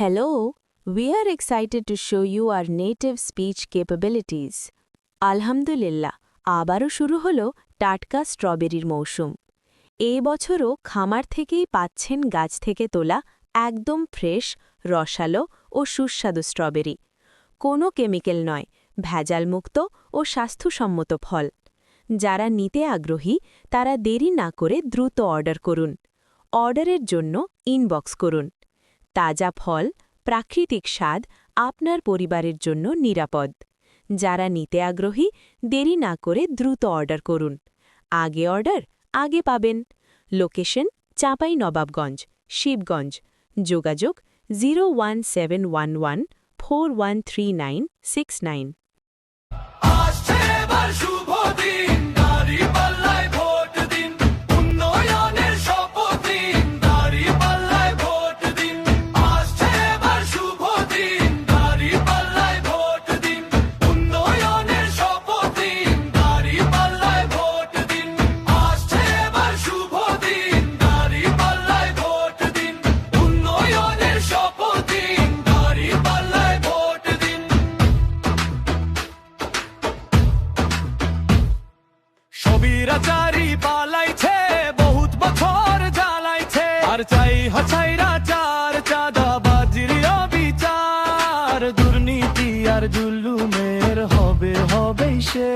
Hello, we are excited to show you our native speech capabilities. আলহামদুলিল্লাহ আবারও শুরু হলো টাটকা স্ট্রবেরির মৌসুম। এই বছরও খামার থেকেই পাচ্ছেন গাছ থেকে তোলা একদম ফ্রেশ রসালো ও সুস্বাদু স্ট্রবেরি কোনো কেমিক্যাল নয় ভেজালমুক্ত ও স্বাস্থ্যসম্মত ফল। যারা নিতে আগ্রহী তারা দেরি না করে দ্রুত অর্ডার করুন। অর্ডারের জন্য ইনবক্স করুন। তাজা ফল, প্রাকৃতিক স্বাদ আপনার পরিবারের জন্য নিরাপদ। যারা নিতে আগ্রহী, দেরি না করে দ্রুত অর্ডার করুন। আগে অর্ডার, আগে পাবেন। লোকেশন চাঁপাই নবাবগঞ্জ, শিবগঞ্জ। যোগাযোগ zero one seven one one four one three nine six nine. সবিরাচারি পালাইছে, বহুত বছর জ্বালাইছে। আর চাই হছাইরা চার চাঁদা বাজির বিচার দুর্নীতি আর জুলুমের হবে হবে সে